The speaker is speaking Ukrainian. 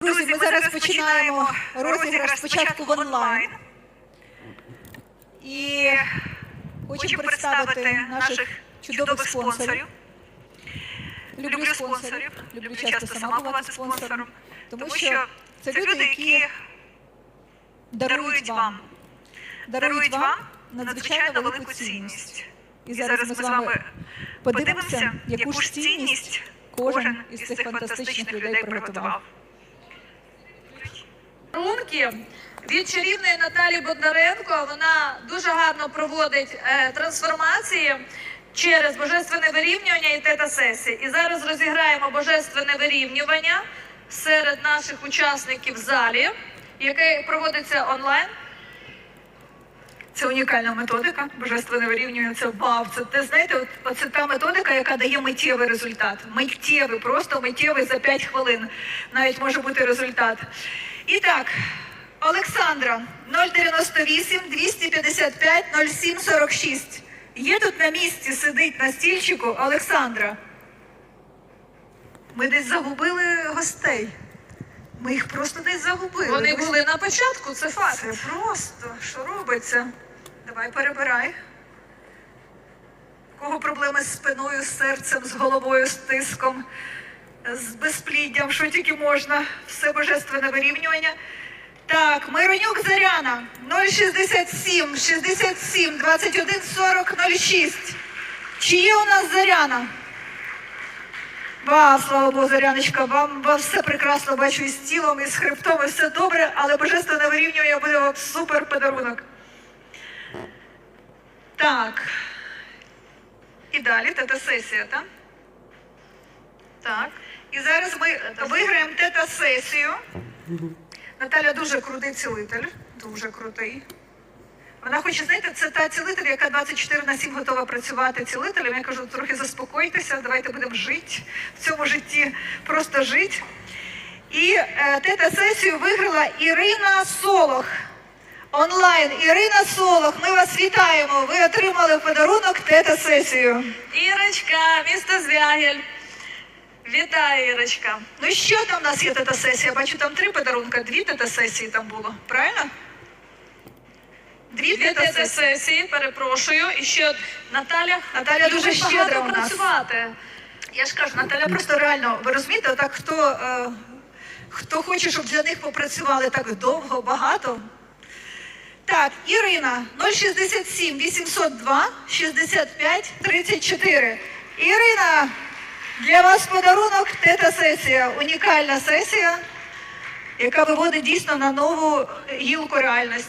Друзі, ми зараз починаємо розіграш спочатку в онлайн. І хочу представити наших чудових спонсорів. Люблю спонсорів, люблю часто сама бувати спонсором, тому що це люди, які дарують вам, дарують вам надзвичайно велику цінність. І зараз ми з вами подивимося, яку ж цінність кожен із цих фантастичних людей приготував. Подарунки від чарівної Наталі Бондаренко. Вона дуже гарно проводить е, трансформації через божественне вирівнювання і тета-сесії. І зараз розіграємо божественне вирівнювання серед наших учасників в залі, яке проводиться онлайн. Це унікальна методика, божественне вирівнювання. Це вау. Це те, знаєте, от, оце та методика, яка дає миттєвий результат. Миттєвий, просто миттєвий за 5 хвилин. Навіть може бути результат. І так, Олександра 098 255 07 46. Є тут на місці, сидить на стільчику Олександра. Ми десь загубили гостей. Ми їх просто десь загубили. Вони були на початку, це факт. це просто, що робиться? Давай перебирай. У кого проблеми з спиною, з серцем, з головою, з тиском, з безпліддям, що тільки можна, все божественне вирівнювання. Так, Миронюк Заряна 067 67 21 40 06. Чи є у нас Заряна? Ва, слава Богу, Заряночка, вам, вам все прекрасно бачу і з тілом, і з хребтом, і все добре, але божественне вирівнювання буде супер подарунок. Так. І далі тета-сесія, так? Так. І зараз ми виграємо тета-сесію. Наталя дуже крутий цілитель, дуже крутий. Вона хоче, знаєте, це та цілитель, яка 24 на 7 готова працювати цілителем. Я кажу, трохи заспокойтеся, давайте будемо жити в цьому житті, просто жити. І е, тета-сесію виграла Ірина Солох. Онлайн Ірина Солох, ми вас вітаємо. Ви отримали в подарунок тета-сесію. Ірочка, місто Звягель. Вітаю, Ірочка. Ну що там у нас є тета-сесія? Бачу, там три подарунка, дві тета-сесії там було, правильно? Дві тета-сесії. сесії, перепрошую. І ще Наталя. Наталя дуже щедра у нас. працювати. Я ж кажу, Наталя просто реально, ви розумієте, отак хто, е, хто хоче, щоб для них попрацювали так довго, багато. Так, Ірина 067 802 65 34. Ірина, для вас подарунок тета-сесія, унікальна сесія, яка виводить дійсно на нову гілку реальності.